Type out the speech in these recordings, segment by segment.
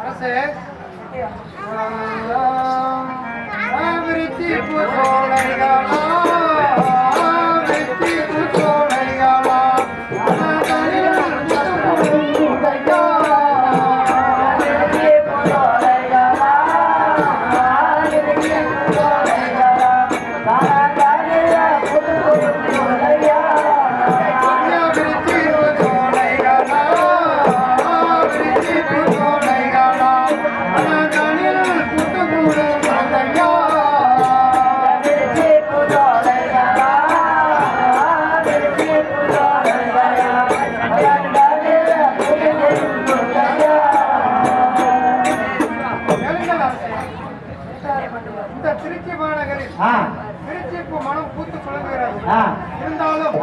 அரசே இருந்தாலும்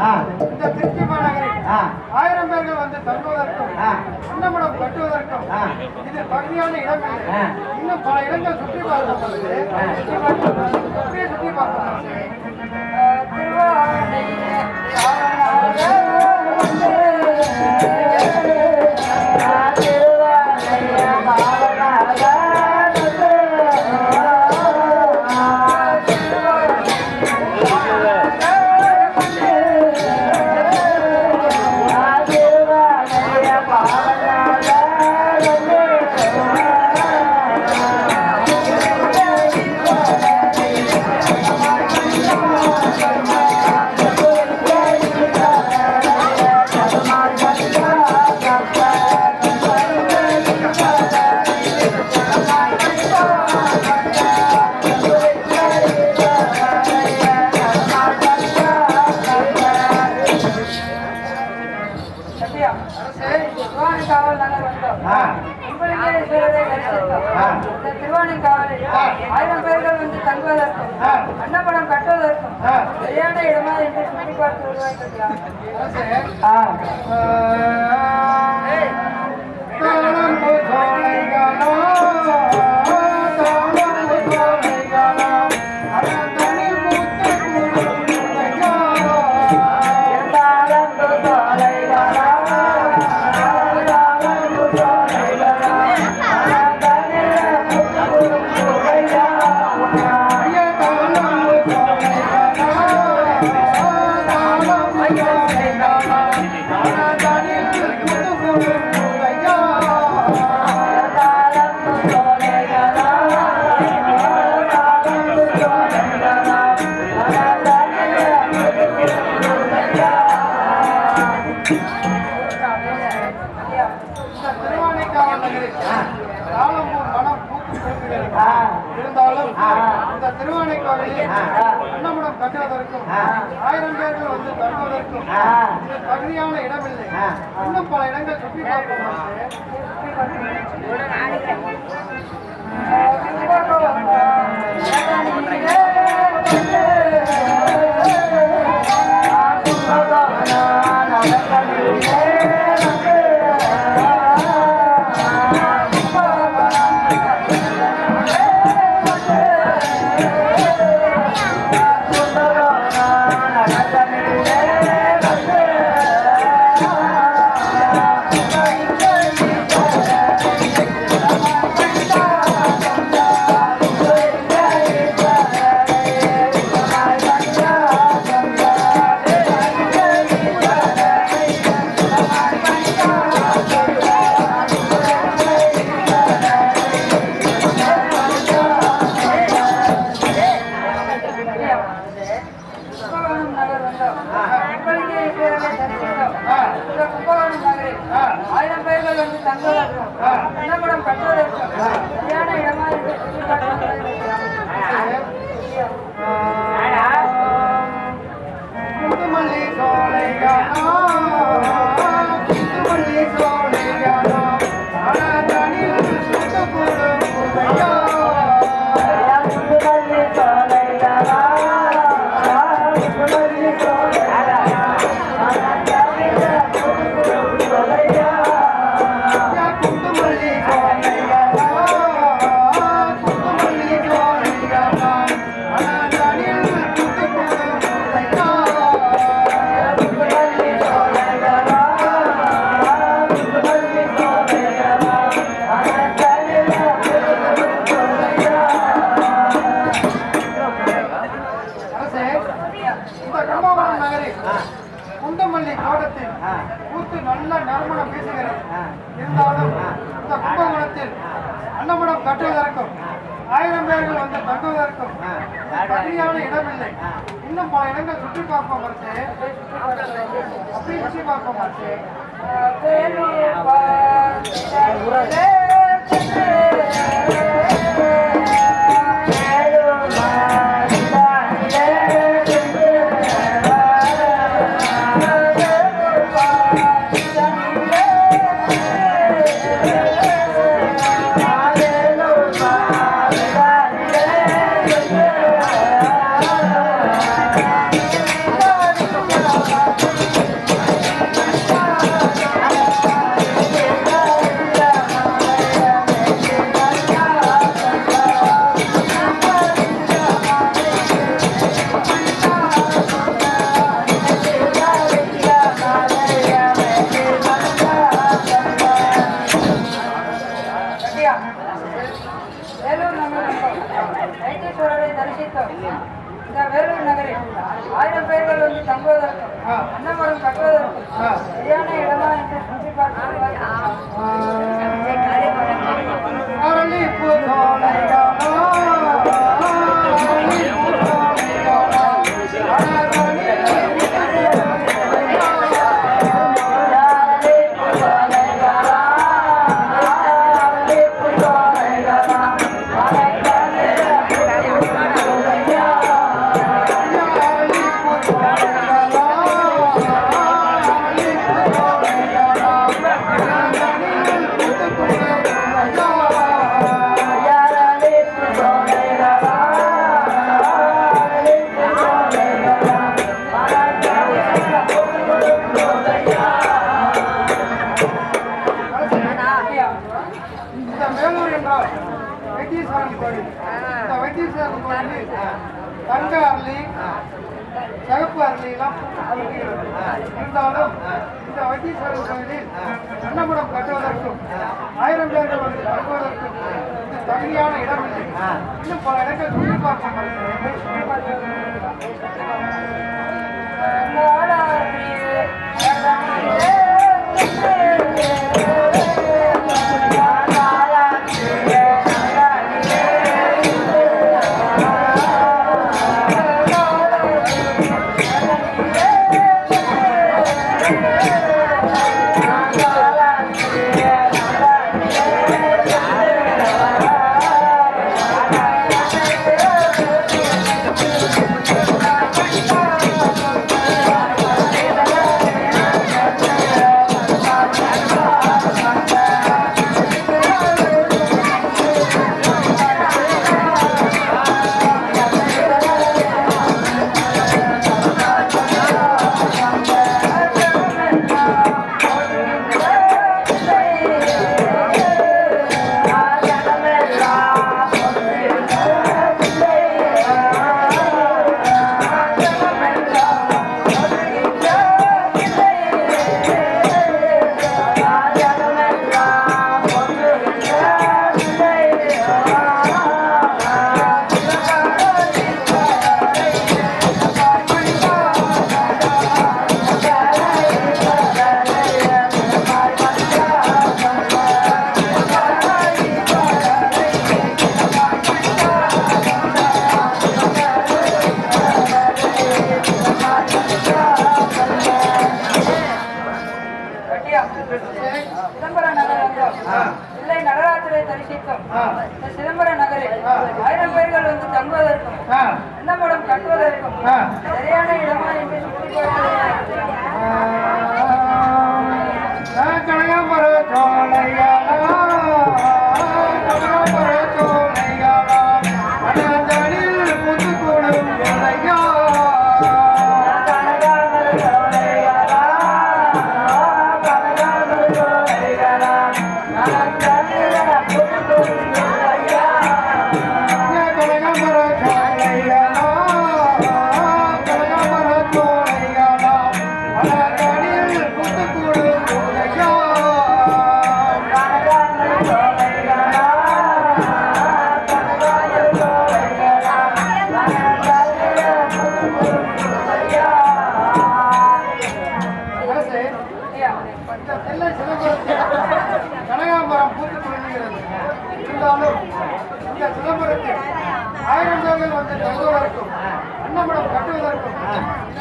இந்த திருச்சி மாநகரில் ஆயிரம் பேர்கள் வந்து தங்குவதற்கும் அன்னமடம் கட்டுவதற்கும் இது பகுதியான இடம் இன்னும் பல இடங்கள் சுற்றி பார்க்கும் பொழுது சுற்றி பார்க்கும் திருவாரூர் ஆயிரம் பேர்கள் வந்து தருவதற்கும் தகுதியான இடமில்லை. இன்னும் பல இடங்கள் சுற்றி பார்ப்போம். 哎。இந்த கம்பவரம் நகரில் குந்தமல்லி தோட்டத்தில் கூத்து நல்ல நறுமணம் பேசுகிறேன் இருந்தாலும் இந்த கும்பகோணத்தில் அன்னமடம் கட்டுவதற்கும் ஆயிரம் பேர்கள் வந்து தங்குவதற்கும் சரியான இடமில்லை. இன்னும் பல இடங்கள் சுற்றி பார்ப்போம் அப்படி சுற்றி பார்க்க மறுத்து சிகப்பு இருந்தாலும் இந்த வைத்தீஸ்வரன் கோயிலில் அன்னமடம் கட்டுவதற்கும் ஆயிரம் பேர்கள் வந்து தங்குவதற்கும் தகுதியான இடம் இல்லை இன்னும் பல இடங்கள் சுற்றி பார்க்க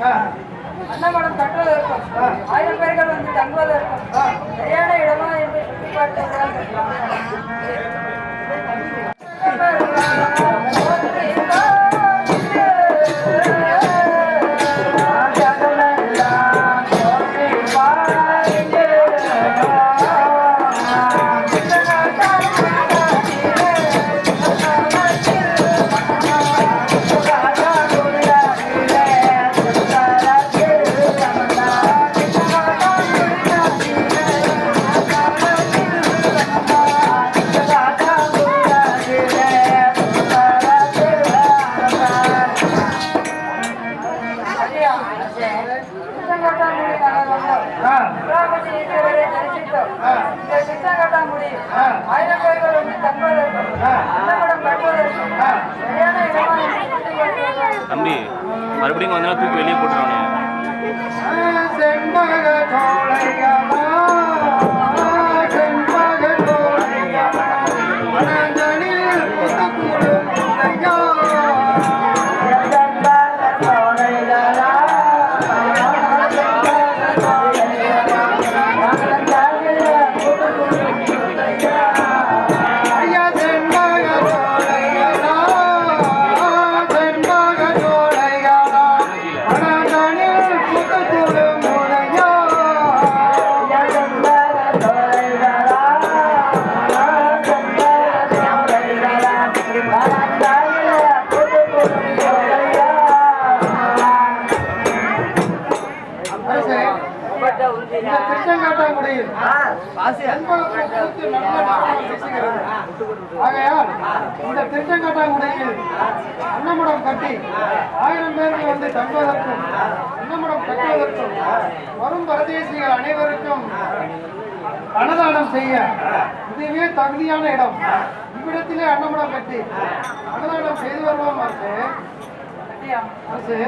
அன்னமடம் தங்குவதற்கும் ஆயிரம் பேர்கள் வந்து தங்குவதற்கும் சரியான இடமா என்று சுற்றி திருச்செங்கோட்டாங்குடி இந்த திருச்செங்கோட்டாங்குடி ஆயிரம் பேர்கள் வந்து தங்குவதற்கும் கட்டுவதற்கும் சரியான. தம்பி மறுபடியும் நாள் தூக்கி வெளியே போட்டுருவானே செண்பக திருச்செங்காட்டாங்குடியில். ஆகையால் இந்த திருச்செங்காட்டாங்குடியில் அன்னமடம் கட்டி ஆயிரம் பேர்கள் வந்து தங்குவதற்கும் அன்னமடம் கட்டுவதற்கும் வரும் பரதேசிகள் அனைவருக்கும் அன்னதானம் செய்ய இதுவே தகுதியான இடம். இவ்விடத்திலே அன்னமடம் கட்டி அன்னதானம் செய்து வருவோம் அரசு. அரசு.